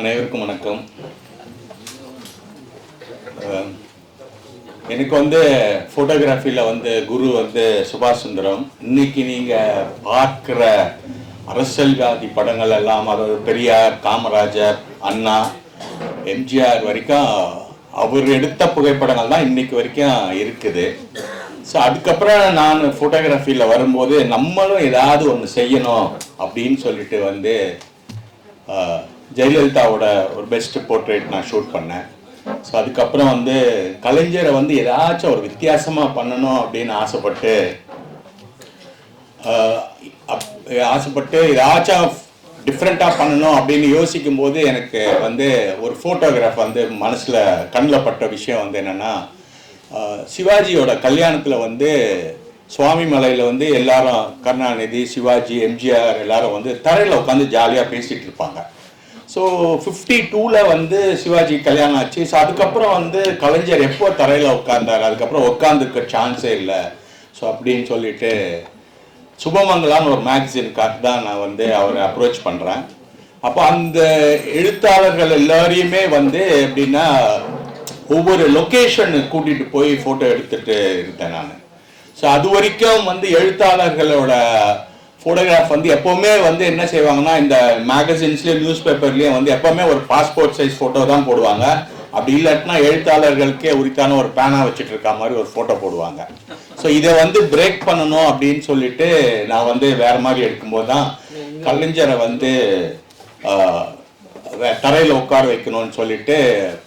அனைவருக்கும் வணக்கம். எனக்கு வந்து ஃபோட்டோகிராஃபியில் வந்து குரு வந்து சுபாஷ் சுந்தரம். இன்னைக்கு நீங்கள் பார்க்குற அரசியல்வாதி படங்கள் எல்லாம் அதாவது பெரியார் காமராஜர் அண்ணா எம்ஜிஆர் வரைக்கும் அவர் எடுத்த புகைப்படங்கள் தான் இன்னைக்கு வரைக்கும் இருக்குது. ஸோ அதுக்கப்புறம் நான் ஃபோட்டோகிராஃபியில் வரும்போது நம்மளும் ஏதாவது ஒன்று செய்யணும் அப்படின்னு சொல்லிட்டு வந்து ஜெயலலிதாவோட ஒரு பெஸ்ட் போர்ட்ரேட் நான் ஷூட் பண்ணேன். ஸோ அதுக்கப்புறம் வந்து கலைஞரை வந்து ஏதாச்சும் ஒரு வித்தியாசமாக பண்ணணும் அப்படின்னு ஆசைப்பட்டு அப்- ஆசைப்பட்டு ஏதாச்சும் டிஃப்ரெண்ட்டாக பண்ணணும் அப்படின்னு யோசிக்கும் போது எனக்கு வந்து ஒரு ஃபோட்டோகிராஃப் வந்து மனசில் கண்ணில் பட்ட விஷயம் வந்து என்னென்னா சிவாஜியோட கல்யாணத்தில் வந்து சுவாமி மலையில் வந்து எல்லாரும் கருணாநிதி சிவாஜி எம்ஜிஆர் எல்லாரும் வந்து தரையில் உட்காந்து ஜாலியாக பேசிகிட்டு இருப்பாங்க. ஸோ ஃபிஃப்டி டூவில் வந்து சிவாஜி கல்யாணம் ஆச்சு. ஸோ அதுக்கப்புறம் வந்து கலைஞர் எப்போ தரையில் உட்கார்ந்தார்? அதுக்கப்புறம் உட்காந்துருக்க சான்ஸே இல்லை. ஸோ அப்படின்னு சொல்லிட்டு சுபமங்கலான்னு ஒரு மேகசினுக்காக தான் நான் வந்து அவரை அப்ரோச் பண்ணுறேன் அப்போ அந்த எழுத்தாளர்கள் எல்லாரையுமே வந்து எப்படின்னா ஒவ்வொரு லொக்கேஷன் கூட்டிகிட்டு போய் ஃபோட்டோ எடுத்துகிட்டு இருந்தேன் நான். ஸோ அது வரைக்கும் வந்து எழுத்தாளர்களோட ஃபோட்டோகிராஃப் வந்து எப்போவுமே வந்து என்ன செய்வாங்கன்னா இந்த மேகசின்ஸ்லேயும் நியூஸ் பேப்பர்லேயும் வந்து எப்போவுமே ஒரு பாஸ்போர்ட் சைஸ் ஃபோட்டோ தான் போடுவாங்க. அப்படி இல்லாட்டினா எழுத்தாளர்களுக்கே உரித்தான ஒரு பேனா வச்சுட்டு இருக்க மாதிரி ஒரு ஃபோட்டோ போடுவாங்க. ஸோ இதை வந்து பிரேக் பண்ணணும் அப்படின்னு சொல்லிட்டு நான் வந்து வேற மாதிரி எடுக்கும்போது தான் கலைஞரை வந்து தரையில் உட்கார வைக்கணும்னு சொல்லிட்டு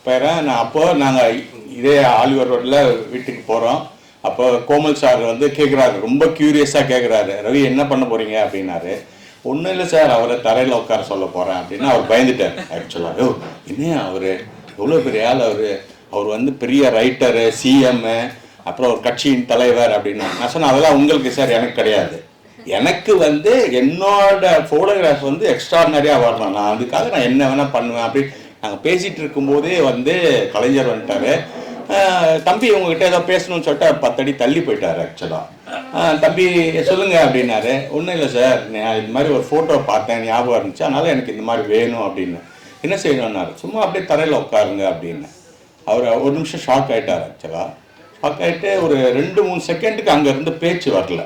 பேர நான் அப்போ நாங்கள் இதே ஆலிவர் ரோட்டில் வீட்டுக்கு போகிறோம் அப்போ கோமல் சார் வந்து கேட்குறாரு ரொம்ப க்யூரியஸாக கேட்குறாரு ரவி என்ன பண்ண போறீங்க? அப்படின்னாரு. ஒன்றும் இல்லை சார் அவரை தரையில் உட்கார சொல்ல போகிறேன் அப்படின்னு அவர் பயந்துட்டார் ஆக்சுவலாக ஓ என்ன அவர்? எவ்வளோ பெரிய ஆள் அவர்? அவர் வந்து பெரிய ரைட்டரு சிஎம்மு அப்புறம் ஒரு கட்சியின் தலைவர் அப்படின்னு நான் சொன்னேன் அதெல்லாம் உங்களுக்கு சார் எனக்கு கிடையாது. எனக்கு வந்து என்னோட ஃபோட்டோகிராஃப் வந்து எக்ஸ்ட்ராடினரியாக வரணும். நான் அதுக்காக நான் என்ன வேணால் பண்ணுவேன். அப்படி நாங்கள் பேசிகிட்டு இருக்கும்போதே வந்து கலைஞர் வந்துட்டாரு. தம்பி உங்ககிட்ட ஏதோ பேசணும்னு சொல்லிட்டு பத்தடி தள்ளி போயிட்டார் ஆக்சுவலாக தம்பி சொல்லுங்க அப்படின்னாரு. ஒன்றும் இல்லை சார் நான் இது மாதிரி ஒரு ஃபோட்டோ பார்த்தேன் ஞாபகம் இருந்துச்சு. அதனால எனக்கு இந்த மாதிரி வேணும் அப்படின்னு. என்ன செய்யணும்னாரு? சும்மா அப்படியே தரையில் உட்காருங்க அப்படின்னு. அவர் ஒரு நிமிஷம் ஷாக் ஆகிட்டார் ஆக்சுவலாக ஷாக் ஆகிட்டு ஒரு ரெண்டு மூணு செகண்டுக்கு அங்கேருந்து பேச்சு வரல.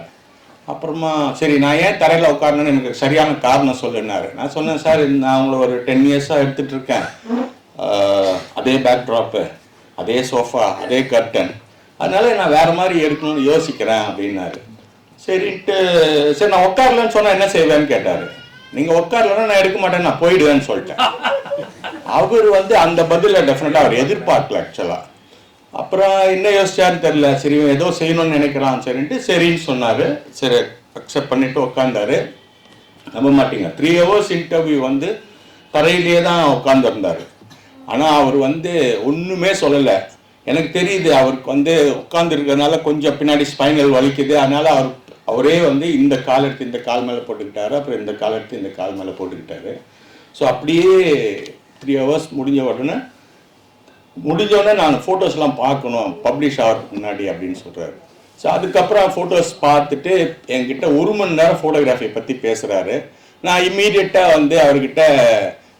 அப்புறமா சரி நான் ஏன் தரையில் உட்காரணும்னு எனக்கு சரியான காரணம் சொல்லுனாரு நான் சொன்னேன் சார் நான் உங்களை ஒரு டென் இயர்ஸாக எடுத்துகிட்ருக்கேன் அதே பேக் ட்ராப்பு அதே சோஃபா அதே கர்டன் அதனால நான் வேற மாதிரி எடுக்கணும்னு யோசிக்கிறேன் அப்படின்னாரு. சரின்ட்டு சரி நான் உட்காரலன்னு சொன்னா என்ன செய்வேன்னு கேட்டாரு. நீங்க உட்காரலன்னா நான் எடுக்க மாட்டேன் நான் போயிடுவேன்னு சொல்லிட்டேன். அவர் வந்து அந்த பதில டெஃபினட்டா அவர் எதிர்பார்க்கல ஆக்சுவலா அப்புறம் என்ன யோசிச்சாருன்னு தெரியல. சரி ஏதோ செய்யணும்னு நினைக்கிறான் சரின்ட்டு சரின்னு சொன்னாரு. சரி அக்செப்ட் பண்ணிட்டு உட்காந்தாரு நம்ப மாட்டீங்க. த்ரீ ஹவர்ஸ் இன்டர்வியூ வந்து தரையிலேயே தான் உட்காந்துருந்தாரு ஆனால் அவர் வந்து ஒன்றுமே சொல்லலை. எனக்கு தெரியுது அவருக்கு வந்து உட்காந்துருக்கிறதுனால கொஞ்சம் பின்னாடி ஸ்பைனல் வலிக்குது. அதனால அவர் அவரே வந்து இந்த கால் எடுத்து இந்த கால் மேலே போட்டுக்கிட்டாரு. அப்புறம் இந்த கால் எடுத்து இந்த கால் மேலே போட்டுக்கிட்டாரு. ஸோ அப்படியே த்ரீ ஹவர்ஸ் முடிஞ்ச உடனே முடிஞ்சோடனே நான் ஃபோட்டோஸ்லாம் பார்க்கணும். பப்ளிஷ் ஆகிறதுக்கு முன்னாடி அப்படின்னு சொல்கிறாரு ஸோ அதுக்கப்புறம் ஃபோட்டோஸ் பார்த்துட்டு என்கிட்ட ஒரு மணி நேரம் ஃபோட்டோகிராஃபி பற்றி பேசுகிறாரு நான் இம்மீடியட்டாக வந்து அவர்கிட்ட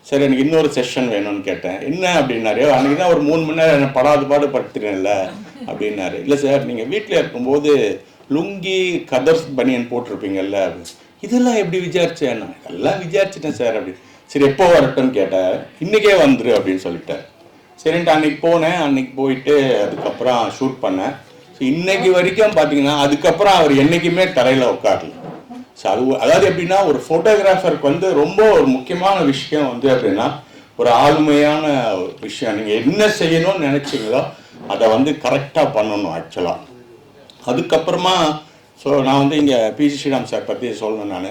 சரி எனக்கு இன்னொரு செஷன் வேணும்னு கேட்டேன். என்ன அப்படின்னாரு? அன்றைக்கி தான் ஒரு மூணு மணி நேரம் என்ன படாது பாடு படுத்துறேன்ல அப்படின்னாரு. இல்லை சார் நீங்கள் வீட்டில் இருக்கும்போது லுங்கி கதர்ஸ் பனியன் போட்டிருப்பீங்கல்ல. இதெல்லாம் எப்படி விசாரிச்சேன்? நான் எல்லாம் விசாரிச்சிட்டேன் சார் அப்படி. சரி எப்போ வரட்டும்னு கேட்டார் இன்றைக்கே வந்துரு அப்படின்னு சொல்லிட்டார். சரின்ட்டு அன்னைக்கு போனேன். அன்னைக்கு போயிட்டு அதுக்கப்புறம் ஷூட் பண்ணேன். ஸோ இன்னைக்கு வரைக்கும் பார்த்தீங்கன்னா அதுக்கப்புறம் அவர் என்றைக்குமே தரையில் உட்காரல. ஸோ அது அதாவது எப்படின்னா ஒரு ஃபோட்டோகிராஃபருக்கு வந்து ரொம்ப ஒரு முக்கியமான விஷயம் வந்து அப்படின்னா ஒரு ஆளுமையான ஒரு விஷயம். நீங்கள் என்ன செய்யணும்னு நினச்சிங்களோ அதை வந்து கரெக்டாக பண்ணணும் ஆக்சுவலாக அதுக்கப்புறமா ஸோ நான் வந்து இங்கே பிஜி ஸ்ரீராம் சார் பற்றி சொல்லணும் நான்.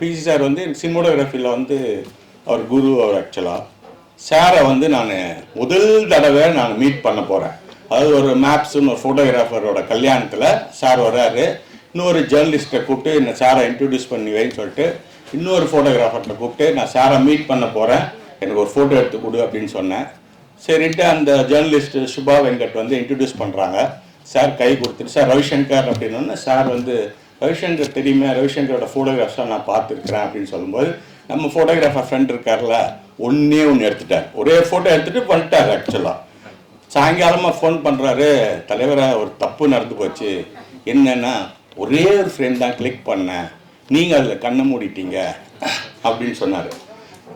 பிசி சார் வந்து சினிமோடோகிராஃபியில் வந்து அவர் குரு அவர் ஆக்சுவலாக சாரை வந்து நான் முதல் தடவை நான் மீட் பண்ண போகிறேன் அதாவது ஒரு மேப்ஸ்னு ஒரு ஃபோட்டோகிராஃபரோட கல்யாணத்தில் சார் வர்றாரு. இன்னொரு ஜேர்னலிஸ்ட்டை கூப்பிட்டு என்ன சாரை இன்ட்ரடியூஸ் பண்ணி வைன்னு சொல்லிட்டு இன்னொரு ஃபோட்டோகிராஃபர்கிட்ட கூப்பிட்டு நான் சாரை மீட் பண்ண போகிறேன் எனக்கு ஒரு ஃபோட்டோ எடுத்து கொடு அப்படின்னு சொன்னேன். சரின்ட்டு அந்த ஜேர்னலிஸ்ட் சுபா வெங்கட் வந்து இன்ட்ரடியூஸ் பண்ணுறாங்க சார் கை கொடுத்துட்டு சார் ரவிசங்கர் அப்படின்னு சார் வந்து ரவிசங்கர் தெரியுமே? ரவிசங்கரோட ஃபோட்டோகிராஃப்ஸாக நான் பார்த்துருக்குறேன் அப்படின்னு சொல்லும்போது நம்ம ஃபோட்டோகிராஃபர் ஃப்ரெண்ட் இருக்கார்ல ஒன்றே ஒன்று எடுத்துட்டார். ஒரே ஃபோட்டோ எடுத்துகிட்டு பண்ணிட்டார் ஆக்சுவலாக சாயங்காலமாக ஃபோன் பண்ணுறாரு தலைவரை ஒரு தப்பு நடந்து போச்சு. என்னென்னா ஒரே ஒரு ஃப்ரேம் தான் கிளிக் பண்ணேன் நீங்கள் அதில் கண்ணை மூடிட்டீங்க. அப்படின்னு சொன்னார்.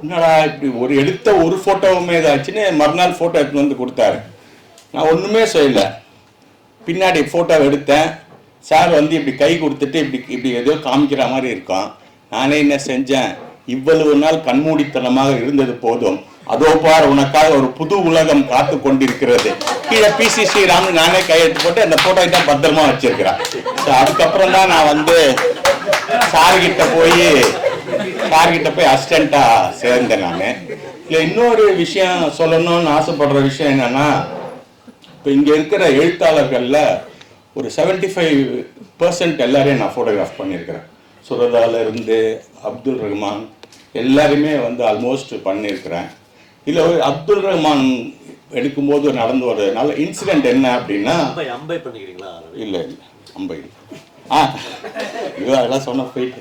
என்னடா இப்படி ஒரு எடுத்த ஒரு ஃபோட்டோவுமே இதாச்சுன்னு மறுநாள் ஃபோட்டோ எடுத்துன்னு வந்து கொடுத்தாரு. நான் ஒன்றுமே செய்யலை. பின்னாடி ஃபோட்டோ எடுத்தேன். சார் வந்து இப்படி கை கொடுத்துட்டு இப்படி இப்படி ஏதோ காமிக்கிற மாதிரி இருக்கும் நானே என்ன செஞ்சேன்? இவ்வளவு நாள் கண்மூடித்தனமாக இருந்தது போதும். அதோ பார் உனக்காக ஒரு புது உலகம் காத்து கொண்டிருக்கிறது. கீழே பிசி ஸ்ரீராம்னு நானே கையெழுத்து போட்டு அந்த போட்டோ தான் பத்திரமா வச்சிருக்கிறேன். ஸோ அதுக்கப்புறம் தான் நான் வந்து சார்கிட்ட போய் சார்கிட்ட போய் அசிஸ்டண்டா சேர்ந்தேன் நான். இல்லை இன்னொரு விஷயம் சொல்லணும்னு ஆசைப்படுற விஷயம் என்னன்னா இப்போ இங்கே இருக்கிற எழுத்தாளர்களில் ஒரு 75% ஃபைவ் பர்சன்ட் எல்லாரையும் நான் ஃபோட்டோகிராஃப் பண்ணியிருக்கிறேன். சுரதால இருந்து அப்துல் ரஹ்மான் எல்லாருமே வந்து ஆல்மோஸ்ட் பண்ணியிருக்கிறேன். இதில் அப்துல் ரஹ்மான் எடுக்கும்போது நடந்த ஒரு நல்ல இன்சிடென்ட் என்ன அப்படின்னா அம்பை அம்பை பண்ணிக்கிறீங்களா? இல்லை இல்லை. அம்பை. ஆ ஐயோ அதெல்லாம் சொன்ன போயிட்டு.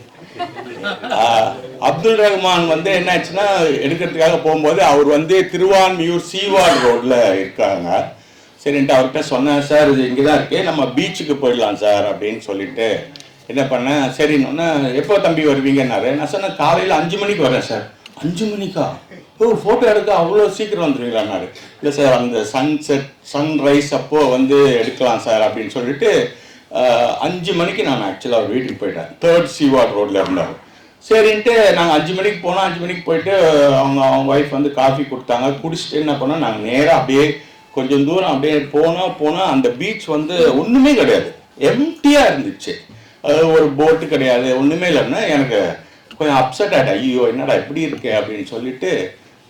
ஆ, அப்துல் ரஹ்மான் வந்து என்னாச்சுன்னா எடுக்கிறதுக்காக போகும்போது அவர் வந்து திருவான்மியூர் சீவார்டு ரோட்ல இருக்காங்க. சரின்ட்டு அவர்கிட்ட சொன்னேன் சார் இது இங்கே தான் இருக்கு. நம்ம பீச்சுக்கு போயிடலாம் சார் அப்படின்னு சொல்லிட்டு. என்ன பண்ணேன் சரின்னு எப்போ தம்பி வருவீங்கன்னாரு? நான் சொன்னேன் காலையில் அஞ்சு மணிக்கு வரேன் சார். அஞ்சு மணிக்கா? ஒரு ஃபோட்டோ எடுக்க அவ்வளோ சீக்கிரம் வந்துருவீங்களான்னாரு இல்லை சார் அந்த சன்செட் சன்ரைஸ் அப்போ வந்து எடுக்கலாம் சார் அப்படின்னு சொல்லிட்டு அஞ்சு மணிக்கு நான் ஆக்சுவலாக அவர் வீட்டுக்கு போயிட்டேன். தேர்ட் சீவார்ட் ரோட்டில் இருந்தார். சரின்ட்டு நாங்கள் அஞ்சு மணிக்கு போனோம். அஞ்சு மணிக்கு போயிட்டு அவங்க அவங்க ஒய்ஃப் வந்து காஃபி கொடுத்தாங்க. குடிச்சிட்டு என்ன பண்ணோம்? நாங்கள் நேராக அப்படியே கொஞ்சம் தூரம் அப்படியே போனோம் போனால் அந்த பீச் வந்து ஒன்றுமே கிடையாது. எம்டியாக இருந்துச்சு. அது ஒரு போட்டு கிடையாது. ஒன்றுமே இல்லைன்னா எனக்கு கொஞ்சம் அப்செட் ஆகிட்டேன் ஐயோ என்னடா இப்படி இருக்கே அப்படின்னு சொல்லிட்டு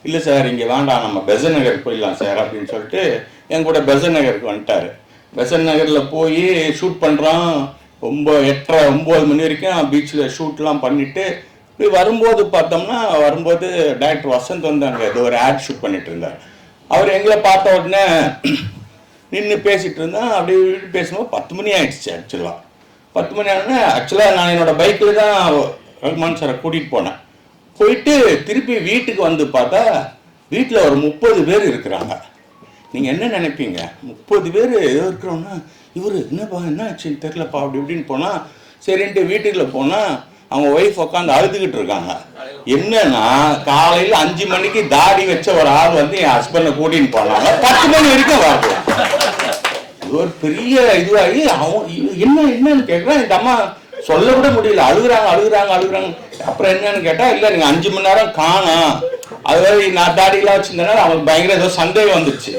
இல்லை சார் இங்கே வேண்டாம் நம்ம பெசன் நகர் போயிடலாம் சார் அப்படின்னு சொல்லிட்டு என் கூட பெசன் நகருக்கு வந்துட்டார். பெசன் நகரில் போய் ஷூட் பண்ணுறோம் ரொம்ப எட்டரை ஒம்பது மணி வரைக்கும் பீச்சில் ஷூட்லாம் பண்ணிவிட்டு இப்படி வரும்போது பார்த்தோம்னா வரும்போது டேரக்டர் வசந்த் வந்து அங்கே ஏதோ ஒரு ஆட் ஷூட் பண்ணிட்டு இருந்தார். அவர் எங்களை பார்த்த உடனே நின்று பேசிகிட்டு இருந்தேன். அப்படி இப்படி பேசும்போது பத்து மணி ஆயிடுச்சு ஆக்சுவலாக பத்து மணி ஆனால் ஆக்சுவலாக நான் என்னோட பைக்கில் தான் ரகுமான் சாரை கூட்டிகிட்டு போனேன். போயிட்டு திருப்பி வீட்டுக்கு வந்து பார்த்தா வீட்டில் ஒரு முப்பது பேர் இருக்கிறாங்க. நீங்கள் என்ன நினைப்பீங்க? முப்பது பேர் ஏதோ இருக்கிறோன்னா இவர் என்னப்பா என்ன ஆச்சுன்னு தெரிலப்பா அப்படி இப்படின்னு போனால் சரின்ட்டு வீட்டுக்குள்ள போனால் அவங்க ஒய்ஃப் உட்காந்து அழுதுகிட்டு இருக்காங்க. என்னன்னா காலையில் அஞ்சு மணிக்கு தாடி வச்ச ஒரு ஆள் வந்து என் ஹஸ்பண்டை கூட்டின்னு போனாங்க. பத்து மணி வரைக்கும் வரலாம் இது ஒரு பெரிய இதுவாகி அவன் என்ன என்னன்னு கேட்குறான் இந்த அம்மா சொல்ல கூட முடியல. அழுகுறாங்க அழுகுறாங்க அழுகுறாங்க. அப்புறம் என்னன்னு கேட்டா இல்ல நீங்க அஞ்சு மணி நேரம் காணோம். அதாவது நான் தாடிலாம் வச்சிருந்தனால அவனுக்கு பயங்கர ஏதோ சந்தேகம் வந்துச்சு.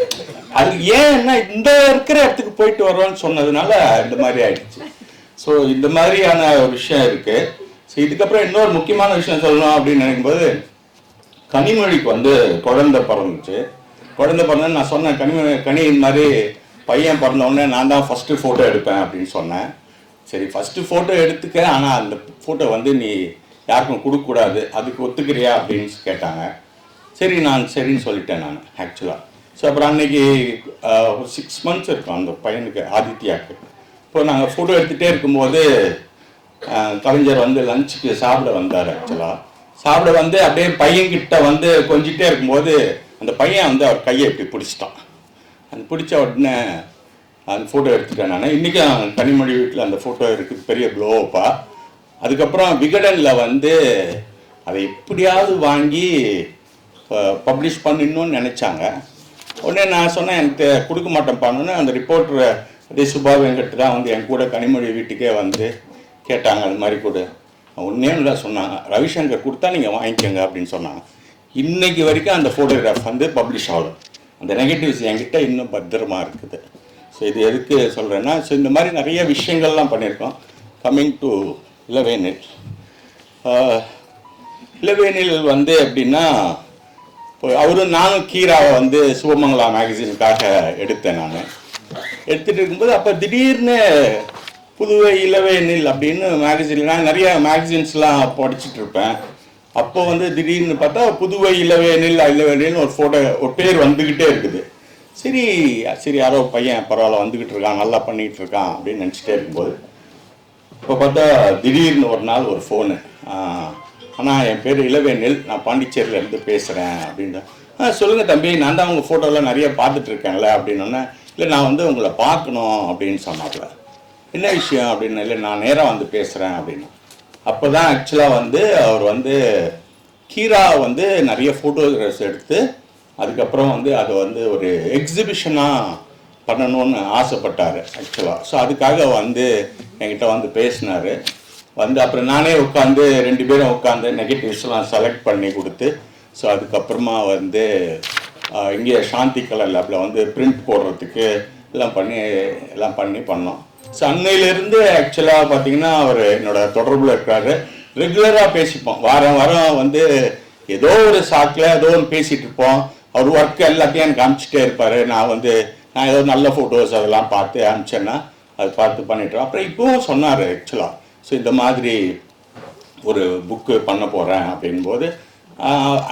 அது ஏன் என்ன இந்த இருக்கிற இடத்துக்கு போயிட்டு வரோன்னு சொன்னதுனால இந்த மாதிரி ஆயிடுச்சு. ஸோ இந்த மாதிரியான ஒரு விஷயம் இருக்கு. ஸோ இதுக்கப்புறம் இன்னொரு முக்கியமான விஷயம் சொல்லணும் அப்படின்னு நினைக்கும்போது கனிமொழிக்கு வந்து குழந்தை பிறந்துச்சு. குழந்தை பிறந்த நான் சொன்னேன் கனிமொழி கனி இந்த மாதிரி பையன் பிறந்த உடனே நான் தான் ஃபஸ்ட்டு ஃபோட்டோ எடுப்பேன் அப்படின்னு சொன்னேன். சரி ஃபஸ்ட்டு ஃபோட்டோ எடுத்துக்க. ஆனால் அந்த ஃபோட்டோ வந்து நீ யாருக்கும் கொடுக்கக்கூடாது. அதுக்கு ஒத்துக்கிறியா அப்படின்னு கேட்டாங்க. சரி நான் சரின்னு சொல்லிட்டேன் நான் ஆக்சுவலாக ஸோ அப்புறம் அன்னைக்கு ஒரு சிக்ஸ் மந்த்ஸ் இருக்கும் அந்த பையனுக்கு ஆதித்யாவுக்கு இப்போ நாங்கள் ஃபோட்டோ எடுத்துகிட்டே இருக்கும்போது ஆஹ், கலைஞர் வந்து லஞ்சுக்கு சாப்பிட வந்தார் ஆக்சுவலாக சாப்பிட வந்து அப்படியே பையன்கிட்ட வந்து கொஞ்சிட்டே இருக்கும்போது அந்த பையன் வந்து அவர் கையை இப்படி பிடிச்சிட்டான். அந்த பிடிச்ச உடனே அந்த ஃபோட்டோ எடுத்துட்டேன் நான். இன்றைக்கும் கனிமொழி வீட்டில் அந்த ஃபோட்டோ இருக்குது பெரிய ப்ளோவப்பா அதுக்கப்புறம் விகடனில் வந்து அதை எப்படியாவது வாங்கி பப்ளிஷ் பண்ணிடணும்னு நினச்சாங்க. உடனே நான் சொன்னேன் எனக்கு கொடுக்க மாட்டேன் பண்ணுன்னு அந்த ரிப்போர்ட்டர் அதே சுபா வெங்கட் தான் வந்து என் கூட கனிமொழி வீட்டுக்கே வந்து கேட்டாங்க அது மாதிரி கூட. ஒன்றே இல்லை சொன்னாங்க. ரவிசங்கர் கொடுத்தா நீங்கள் வாங்கிக்கோங்க அப்படின்னு சொன்னாங்க. இன்னைக்கு வரைக்கும் அந்த ஃபோட்டோகிராஃப் வந்து பப்ளிஷ் ஆகல. அந்த நெகட்டிவ்ஸ் என்கிட்ட இன்னும் பத்திரமா இருக்குது. ஸோ இது எதுக்கு சொல்கிறேன்னா ஸோ இந்த மாதிரி நிறைய விஷயங்கள்லாம் பண்ணியிருக்கோம். கம்மிங் டு இளவேனில் ஆஹ், இளவேனில் வந்து எப்படின்னா அவரும் நானும் கீராவை வந்து சுபமங்களா மேகசினுக்காக எடுத்தேன் நான். எடுத்துகிட்டு இருக்கும்போது அப்போ திடீர்னு புதுவை இளவேனில் அப்படின்னு மேகசின் நான் நிறைய மேகசின்ஸ்லாம் படிச்சுட்டு இருப்பேன் அப்போ வந்து திடீர்னு பார்த்தா புதுவை இளவேனில் இளவேனில் ஒரு ஃபோட்டோ ஒரு பேர் வந்துக்கிட்டே இருக்குது. சரி சரி யாரோ பையன் பரவாயில்ல வந்துக்கிட்டு இருக்கான் நல்லா பண்ணிக்கிட்டு இருக்கான் அப்படின்னு நினச்சிட்டே இருக்கும்போது இப்போ பார்த்தா திடீர்னு ஒரு நாள் ஒரு ஃபோனு ஆனால் என் பேர் இளவேனில் நான் பாண்டிச்சேரியிலேருந்து பேசுகிறேன் அப்படின்ட்டு ஆ சொல்லுங்கள் தம்பி நான் தான் உங்கள் ஃபோட்டோலாம் நிறைய பார்த்துட்டு அப்படின்னோடனே இல்லை நான் வந்து உங்களை பார்க்கணும் அப்படின்னு சொன்னாப்புல என்ன விஷயம்? அப்படின்னு இல்லை நான் நேராக வந்து பேசுகிறேன் அப்படின்னு. அப்போ தான் ஆக்சுவலாக வந்து அவர் வந்து கீரா வந்து நிறைய ஃபோட்டோகிராஃப்ஸ் எடுத்து அதுக்கப்புறம் வந்து அதை வந்து ஒரு எக்ஸிபிஷனாக பண்ணணும்னு ஆசைப்பட்டார் ஆக்சுவலாக ஸோ அதுக்காக வந்து என்கிட்ட வந்து பேசினார். வந்து அப்புறம் நானே உட்காந்து ரெண்டு பேரும் உட்காந்து நெகட்டிவ்ஸ்லாம் செலக்ட் பண்ணி கொடுத்து ஸோ அதுக்கப்புறமா வந்து இங்கே சாந்தி கலர் லேபில் வந்து பிரிண்ட் போடுறதுக்கு எல்லாம் பண்ணி எல்லாம் பண்ணி பண்ணோம். ஸோ அன்னையிலேருந்து ஆக்சுவலாக பார்த்தீங்கன்னா அவர் என்னோட தொடர்பில் இருக்காரு. ரெகுலராக பேசிப்போம். வாரம் வாரம் வந்து ஏதோ ஒரு சாக்கில் ஏதோ ஒன்று பேசிகிட்டு இருப்போம். அவர் ஒர்க் எல்லாத்தையும் எனக்கு அனுப்பிச்சிட்டே இருப்பார். நான் வந்து நான் ஏதோ நல்ல ஃபோட்டோஸ் அதெல்லாம் பார்த்து அனுப்பிச்சேன்னா அது பார்த்து பண்ணிட்டுருவோம் அப்புறம் இப்போவும் சொன்னார் ஆக்சுவலாக ஸோ இந்த மாதிரி ஒரு புக்கு பண்ண போகிறேன் அப்படின்போது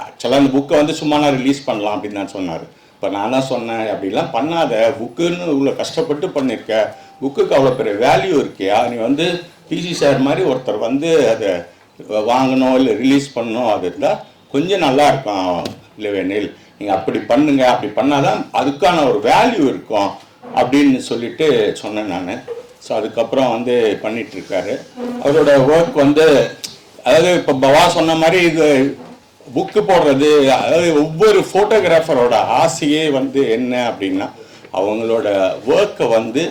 ஆக்சுவலாக அந்த புக்கை வந்து சும்மா நான் ரிலீஸ் பண்ணலாம் அப்படின்னு தான் சொன்னார். இப்போ நான் தான் சொன்னேன் அப்படிலாம் பண்ணாத. புக்குன்னு இவ்வளோ கஷ்டப்பட்டு பண்ணியிருக்க புக்குக்கு அவ்வளோ பெரிய வேல்யூ இருக்கியா? நீ வந்து பிசி சார் மாதிரி ஒருத்தர் வந்து அதை வாங்கணும் இல்லை ரிலீஸ் பண்ணணும் அது இருந்தால் கொஞ்சம் நல்லா இருக்கும் இல்லைவேனில் நீங்கள் அப்படி பண்ணுங்க அப்படி பண்ணாதான் அதுக்கான ஒரு வேல்யூ இருக்கும் அப்படின்னு சொல்லிட்டு சொன்னேன் நான். ஸோ அதுக்கப்புறம் வந்து பண்ணிட்டு இருக்காரு அவரோட ஒர்க் வந்து அதாவது இப்போ பவா சொன்ன மாதிரி இது புக்கு போடுறது அதாவது ஒவ்வொரு ஃபோட்டோகிராஃபரோட ஆசையே வந்து என்ன அப்படின்னா அவங்களோட ஒர்க்கை வந்து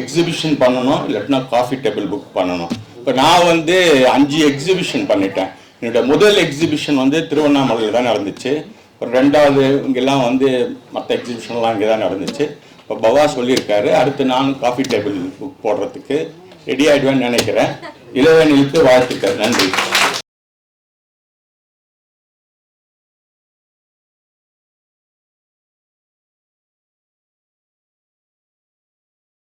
எக்ஸிபிஷன் பண்ணணும் இல்லாட்டினா காஃபி டேபிள் புக் பண்ணணும். இப்போ நான் வந்து அஞ்சு எக்ஸிபிஷன் பண்ணிட்டேன். என்னோட முதல் எக்ஸிபிஷன் வந்து திருவண்ணாமலையில் தான் நடந்துச்சு. அப்புறம் ரெண்டாவது இங்கெல்லாம் வந்து மற்ற எக்ஸிபிஷன்லாம் இங்கே தான் நடந்துச்சு. இப்போ பவா சொல்லியிருக்காரு அடுத்து நானும் காஃபி டேபிள் புக் போடுறதுக்கு ரெடி ஆகிடுவேன்னு நினைக்கிறேன். இளவேனிலுக்கு வாழ்த்துக்கள் நன்றி.